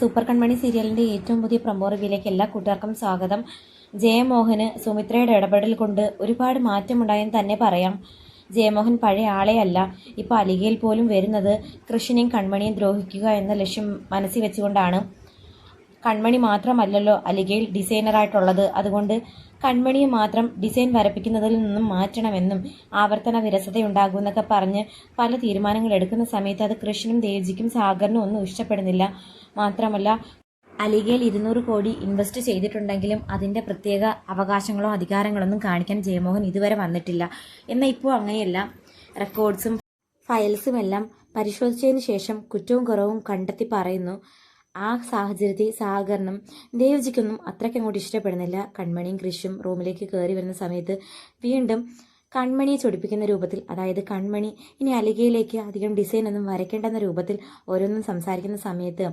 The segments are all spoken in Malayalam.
സൂപ്പർ കൺമണി സീരിയലിന്റെ ഏറ്റവും പുതിയ പ്രമോ റിവ്യൂയിലേക്ക് എല്ലാ കൂട്ടുകാർക്കും സ്വാഗതം. ജയമോഹന് സുമിത്രയുടെ ഇടപെടൽ കൊണ്ട് ഒരുപാട് മാറ്റമുണ്ടായെന്ന് തന്നെ പറയാം. ജയമോഹൻ പഴയ ആളെയല്ല ഇപ്പോൾ അലികയിൽ പോലും വരുന്നത് കൃഷ്ണനെയും കൺമണിയും ദ്രോഹിക്കുക എന്ന ലക്ഷ്യം മനസ്സിൽ വെച്ചുകൊണ്ടാണ്. കൺമണി മാത്രമല്ലല്ലോ അലികയിൽ ഡിസൈനറായിട്ടുള്ളത്. അതുകൊണ്ട് കൺമണിയെ മാത്രം ഡിസൈൻ വരപ്പിക്കുന്നതിൽ നിന്നും മാറ്റണമെന്നും ആവർത്തന വിരസതയുണ്ടാകുമെന്നൊക്കെ പറഞ്ഞ് പല തീരുമാനങ്ങൾ എടുക്കുന്ന സമയത്ത് അത് കൃഷ്ണനും ദേവ്ജിക്കും സാഗറിനും ഒന്നും ഇഷ്ടപ്പെടുന്നില്ല. മാത്രമല്ല അലിഗയിൽ ഇരുന്നൂറ് കോടി ഇൻവെസ്റ്റ് ചെയ്തിട്ടുണ്ടെങ്കിലും അതിന്റെ പ്രത്യേക അവകാശങ്ങളോ അധികാരങ്ങളോ ഒന്നും കാണിക്കാൻ ജയമോഹൻ ഇതുവരെ വന്നിട്ടില്ല. എന്നാൽ ഇപ്പോൾ അങ്ങനെയല്ല. റെക്കോർഡ്സും ഫയൽസും എല്ലാം പരിശോധിച്ചതിന് ശേഷം കുറ്റവും കുറവും കണ്ടെത്തി പറയുന്നു. ആ സാഹചര്യത്തിൽ സഹകരണം ദേവജിക്കൊന്നും അത്രയ്ക്കങ്ങോട്ട് ഇഷ്ടപ്പെടുന്നില്ല. കൺമണിയും കൃഷും റൂമിലേക്ക് കയറി വരുന്ന സമയത്ത് വീണ്ടും കൺമണിയെ ചൊടിപ്പിക്കുന്ന രൂപത്തിൽ അതായത് കൺമണി ഇനി അലികയിലേക്ക് അധികം ഡിസൈൻ ഒന്നും വരയ്ക്കേണ്ടെന്ന രൂപത്തിൽ ഓരോന്നും സംസാരിക്കുന്ന സമയത്ത്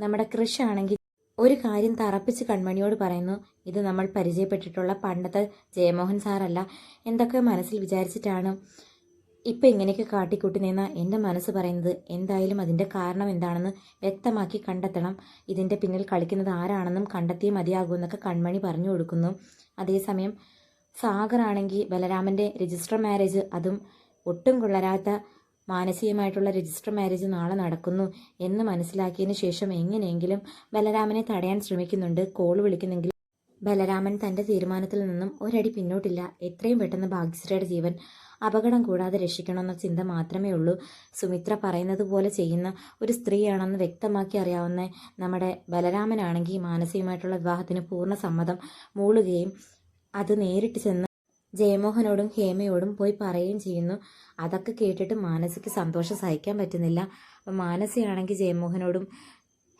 നമ്മുടെ കൃഷ് ആണെങ്കിൽ ഒരു കാര്യം തറപ്പിച്ച് കൺമണിയോട് പറയുന്നു ഇത് നമ്മൾ പരിചയപ്പെട്ടിട്ടുള്ള പണ്ടത്തെ ജയമോഹൻ സാറല്ല. എന്തൊക്കെ മനസ്സിൽ വിചാരിച്ചിട്ടാണ് ഇപ്പം ഇങ്ങനെയൊക്കെ കാട്ടിക്കൂട്ടി നിന്ന എന്റെ മനസ്സ് പറയുന്നത് എന്തായാലും അതിന്റെ കാരണം എന്താണെന്ന് വ്യക്തമാക്കി കണ്ടെത്തണം. ഇതിന്റെ പിന്നിൽ കളിക്കുന്നത് ആരാണെന്നും കണ്ടെത്തിയേ മതിയാകൂ എന്നൊക്കെ കൺമണി പറഞ്ഞു കൊടുക്കുന്നു. അതേസമയം സാഗർ ആണെങ്കിൽ ബലരാമന്റെ രജിസ്റ്റർ മാരേജ് അതും ഒട്ടും കൊള്ളരാത്ത മാനസികമായിട്ടുള്ള രജിസ്റ്റർ മാരേജ് നാളെ നടക്കുന്നു എന്ന് മനസ്സിലാക്കിയതിന് ശേഷം എങ്ങനെയെങ്കിലും ബലരാമനെ തടയാൻ ശ്രമിക്കുന്നുണ്ട്. കോൾ വിളിക്കുന്നെങ്കിൽ ബലരാമൻ തന്റെ തീരുമാനത്തിൽ നിന്നും ഒരടി പിന്നോട്ടില്ല. എത്രയും പെട്ടെന്ന് ഭാഗ്യശ്രീയുടെ ജീവൻ അപകടം കൂടാതെ രക്ഷിക്കണമെന്ന ചിന്ത മാത്രമേ ഉള്ളൂ. സുമിത്ര പറയുന്നത് പോലെ ചെയ്യുന്ന ഒരു സ്ത്രീയാണെന്ന് വ്യക്തമാക്കി അറിയാവുന്ന നമ്മുടെ ബലരാമനാണെങ്കിൽ മാനസികമായിട്ടുള്ള വിവാഹത്തിന് പൂർണ സമ്മതം മൂളുകയും അത് നേരിട്ട് ചെന്ന് ജയമോഹനോടും ഹേമയോടും പോയി പറയുകയും ചെയ്യുന്നു. അതൊക്കെ കേട്ടിട്ട് മാനസിക്ക് സന്തോഷം സഹിക്കാൻ പറ്റുന്നില്ല. അപ്പം മാനസിയാണെങ്കിൽ ജയമോഹനോടും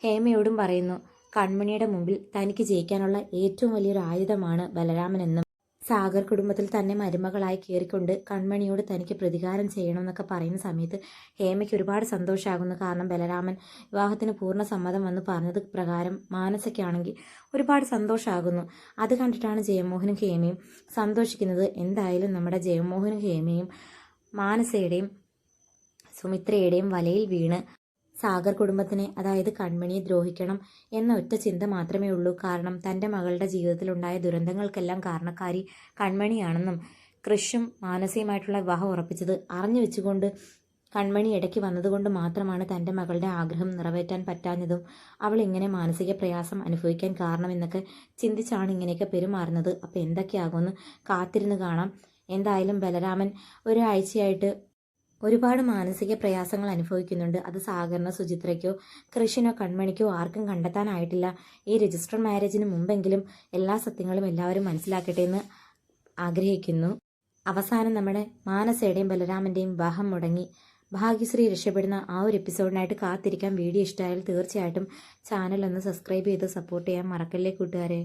ഹേമയോടും പറയുന്നു കൺമണിയുടെ മുമ്പിൽ തനിക്ക് ജയിക്കാനുള്ള ഏറ്റവും വലിയൊരു ആയുധമാണ് ബലരാമനെന്നും സാഗർ കുടുംബത്തിൽ തന്നെ മരുമകളായി കയറിക്കൊണ്ട് കൺമണിയോട് തനിക്ക് പ്രതികാരം ചെയ്യണമെന്നൊക്കെ പറയുന്ന സമയത്ത് ഹേമയ്ക്ക് ഒരുപാട് സന്തോഷമാകുന്നു. കാരണം ബലരാമൻ വിവാഹത്തിന് പൂർണ സമ്മതം വന്ന് പറഞ്ഞത് പ്രകാരം മാനസയ്ക്കാണെങ്കിൽ ഒരുപാട് സന്തോഷമാകുന്നു. അത് കണ്ടിട്ടാണ് ജയമോഹനും ഹേമയും സന്തോഷിക്കുന്നത്. എന്തായാലും നമ്മുടെ ജയമോഹനും ഹേമയും മാനസയുടെയും സുമിത്രയുടെയും വലയിൽ വീണ് സാഗർ കുടുംബത്തിനെ അതായത് കൺമണിയെ ദ്രോഹിക്കണം എന്ന ഒറ്റ ചിന്ത മാത്രമേ ഉള്ളൂ. കാരണം തന്റെ മകളുടെ ജീവിതത്തിലുണ്ടായ ദുരന്തങ്ങൾക്കെല്ലാം കാരണക്കാരി കൺമണിയാണെന്നും കൃഷും മാനസികമായിട്ടുള്ള വിവാഹം ഉറപ്പിച്ചത് അറിഞ്ഞു വെച്ചുകൊണ്ട് കൺമണി ഇടയ്ക്ക് വന്നതുകൊണ്ട് മാത്രമാണ് തന്റെ മകളുടെ ആഗ്രഹം നിറവേറ്റാൻ പറ്റാഞ്ഞതും അവൾ ഇങ്ങനെ മാനസിക പ്രയാസം അനുഭവിക്കാൻ കാരണമെന്നൊക്കെ ചിന്തിച്ചാണ് ഇങ്ങനെയൊക്കെ പെരുമാറുന്നത്. അപ്പോൾ എന്തൊക്കെയാകുമെന്ന് കാത്തിരുന്ന് കാണാം. എന്തായാലും ബലരാമൻ ഒരാഴ്ചയായിട്ട് ഒരുപാട് മാനസിക പ്രയാസങ്ങൾ അനുഭവിക്കുന്നുണ്ട്. അത് സാഗറിനോ സുചിത്രയ്ക്കോ കൃഷിനോ കൺമണിക്കോ ആർക്കും കണ്ടെത്താനായിട്ടില്ല. ഈ രജിസ്റ്റർ മാരേജിന് മുമ്പെങ്കിലും എല്ലാ സത്യങ്ങളും എല്ലാവരും മനസ്സിലാക്കട്ടെ എന്ന് ആഗ്രഹിക്കുന്നു. അവസാനം നമ്മുടെ മാനസയുടെയും ബലരാമന്റെയും വിവാഹം മുടങ്ങി. ഭാഗ്യശ്രീ രക്ഷപ്പെടുന്ന ആ ഒരു എപ്പിസോഡിനായിട്ട് കാത്തിരിക്കാൻ വീഡിയോ ഇഷ്ടമായാൽ തീർച്ചയായിട്ടും ചാനൽ ഒന്ന് സബ്സ്ക്രൈബ് ചെയ്ത് സപ്പോർട്ട് ചെയ്യാൻ മറക്കല്ലേ കൂട്ടുകാരെ.